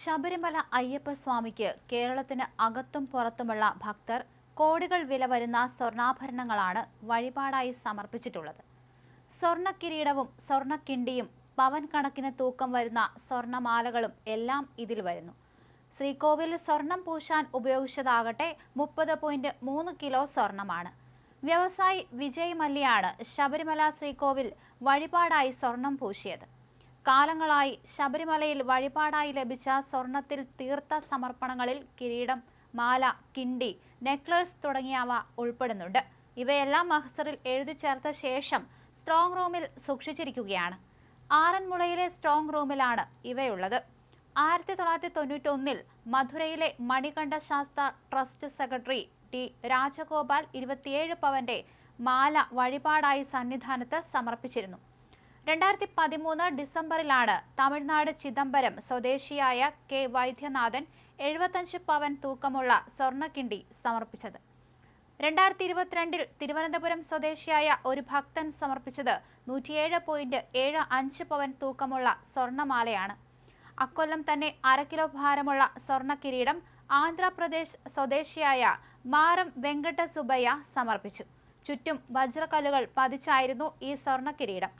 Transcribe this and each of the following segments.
ശബരിമല അയ്യപ്പസ്വാമിക്ക് കേരളത്തിന് അകത്തും പുറത്തുമുള്ള ഭക്തർ കോടികൾ വില വരുന്ന സ്വർണാഭരണങ്ങളാണ് വഴിപാടായി സമർപ്പിച്ചിട്ടുള്ളത്. സ്വർണക്കിരീടവും സ്വർണക്കിണ്ടിയും പവൻ കണക്കിന് തൂക്കം വരുന്ന സ്വർണമാലകളും എല്ലാം ഇതിൽ വരുന്നു. ശ്രീകോവിലിൽ സ്വർണം പൂശാൻ ഉപയോഗിച്ചതാകട്ടെ മുപ്പത് പോയിന്റ് മൂന്ന് കിലോ സ്വർണമാണ്. വ്യവസായി വിജയ് മല്യയാണ് ശബരിമല ശ്രീകോവിൽ വഴിപാടായി സ്വർണം പൂശിയത്. കാലങ്ങളായി ശബരിമലയിൽ വഴിപാടായി ലഭിച്ച സ്വർണത്തിൽ തീർത്ത സമർപ്പണങ്ങളിൽ കിരീടം മാല കിണ്ടി നെക്ലസ് തുടങ്ങിയവ ഉൾപ്പെടുന്നുണ്ട്. ഇവയെല്ലാം മഹസറിൽ എഴുതി ചേർത്ത ശേഷം സ്ട്രോങ് റൂമിൽ സൂക്ഷിച്ചിരിക്കുകയാണ്. ആറന്മുളയിലെ സ്ട്രോങ് റൂമിലാണ് ഇവയുള്ളത്. ആയിരത്തി തൊള്ളായിരത്തി തൊണ്ണൂറ്റി ഒന്നിൽ മധുരയിലെ മണികണ്ഠ ശാസ്ത്ര ട്രസ്റ്റ് സെക്രട്ടറി ടി രാജഗോപാൽ ഇരുപത്തിയേഴ് പവന്റെ മാല വഴിപാടായി സന്നിധാനത്ത് സമർപ്പിച്ചിരുന്നു. രണ്ടായിരത്തി പതിമൂന്ന് ഡിസംബറിലാണ് തമിഴ്നാട് ചിദംബരം സ്വദേശിയായ കെ വൈദ്യനാഥൻ എഴുപത്തഞ്ച് പവൻ തൂക്കമുള്ള സ്വർണക്കിണ്ടി സമർപ്പിച്ചത്. രണ്ടായിരത്തി ഇരുപത്തിരണ്ടിൽ തിരുവനന്തപുരം സ്വദേശിയായ ഒരു ഭക്തൻ സമർപ്പിച്ചത് നൂറ്റിയേഴ് പോയിന്റ് ഏഴ് അഞ്ച് പവൻ തൂക്കമുള്ള സ്വർണമാലയാണ് അക്കൊല്ലം തന്നെ അരക്കിലോ കിലോ ഭാരമുള്ള സ്വർണ കിരീടം ആന്ധ്രാപ്രദേശ് സ്വദേശിയായ മാറം വെങ്കട്ട സുബയ്യ സമർപ്പിച്ചു. ചുറ്റും വജ്രക്കല്ലുകൾ പതിച്ചായിരുന്നു ഈ സ്വർണ കിരീടം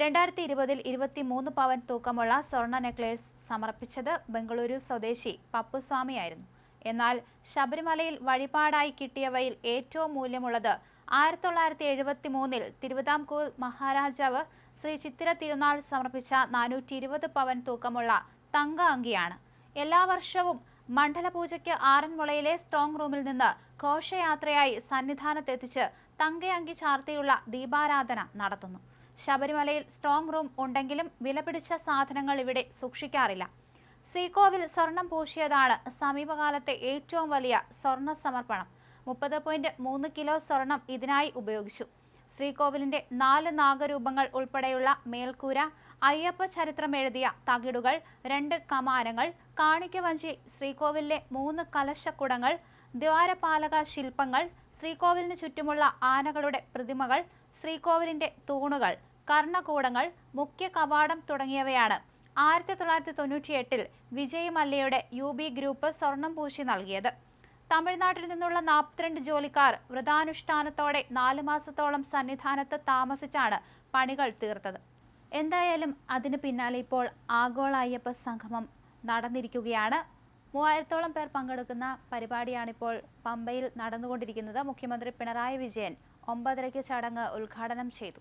രണ്ടായിരത്തി ഇരുപതിൽ ഇരുപത്തിമൂന്ന് പവൻ തൂക്കമുള്ള സ്വർണ നെക്ലേസ് സമർപ്പിച്ചത് ബംഗളൂരു സ്വദേശി പപ്പുസ്വാമിയായിരുന്നു. എന്നാൽ ശബരിമലയിൽ വഴിപാടായി കിട്ടിയവയിൽ ഏറ്റവും മൂല്യമുള്ളത് ആയിരത്തി തൊള്ളായിരത്തി എഴുപത്തി മൂന്നിൽ തിരുവിതാംകൂർ മഹാരാജാവ് ശ്രീ ചിത്തിര തിരുനാൾ സമർപ്പിച്ച നാനൂറ്റി ഇരുപത് പവൻ തൂക്കമുള്ള തങ്ക അങ്കിയാണ്. എല്ലാ വർഷവും മണ്ഡലപൂജയ്ക്ക് ആറന്മുളയിലെ സ്ട്രോങ് റൂമിൽ നിന്ന് ഘോഷയാത്രയായി സന്നിധാനത്തെത്തിച്ച് തങ്കയങ്കി ചാർത്തിയുള്ള ദീപാരാധന നടത്തുന്നു. ശബരിമലയിൽ സ്ട്രോങ് റൂം ഉണ്ടെങ്കിലും വിലപിടിച്ച സാധനങ്ങൾ ഇവിടെ സൂക്ഷിക്കാറില്ല. ശ്രീകോവിൽ സ്വർണം പൂശിയതാണ് സമീപകാലത്തെ ഏറ്റവും വലിയ സ്വർണ സമർപ്പണം. മുപ്പത് പോയിന്റ് മൂന്ന് കിലോ സ്വർണം ഇതിനായി ഉപയോഗിച്ചു. ശ്രീകോവിലിന്റെ നാല് നാഗരൂപങ്ങൾ ഉൾപ്പെടെയുള്ള മേൽക്കൂര അയ്യപ്പ ചരിത്രം എഴുതിയ തകിടുകൾ രണ്ട് കമാനങ്ങൾ കാണിക്കവഞ്ചി ശ്രീകോവിലിലെ മൂന്ന് കലശക്കുടങ്ങൾ ദ്വാരപാലക ശില്പങ്ങൾ ശ്രീകോവിലിന് ചുറ്റുമുള്ള ആനകളുടെ പ്രതിമകൾ ശ്രീകോവിലിന്റെ തൂണുകൾ കർണകൂടങ്ങൾ മുഖ്യ കവാടം തുടങ്ങിയവയാണ്. ആയിരത്തി തൊള്ളായിരത്തി തൊണ്ണൂറ്റി എട്ടിൽ വിജയ് മല്യയുടെ യു ബി ഗ്രൂപ്പ് സ്വർണം പൂശി നൽകിയത്. തമിഴ്നാട്ടിൽ നിന്നുള്ള നാൽപ്പത്തിരണ്ട് ജോലിക്കാർ വ്രതാനുഷ്ഠാനത്തോടെ നാല് മാസത്തോളം സന്നിധാനത്ത് താമസിച്ചാണ് പണികൾ തീർത്തത്. എന്തായാലും അതിന് പിന്നാലെ ഇപ്പോൾ ആഗോള അയ്യപ്പ സംഗമം നടന്നിരിക്കുകയാണ്. മൂവായിരത്തോളം പേർ പങ്കെടുക്കുന്ന പരിപാടിയാണിപ്പോൾ പമ്പയിൽ നടന്നുകൊണ്ടിരിക്കുന്നത്. മുഖ്യമന്ത്രി പിണറായി വിജയൻ ഒമ്പതരയ്ക്ക് ചടങ്ങ് ഉദ്ഘാടനം ചെയ്തു.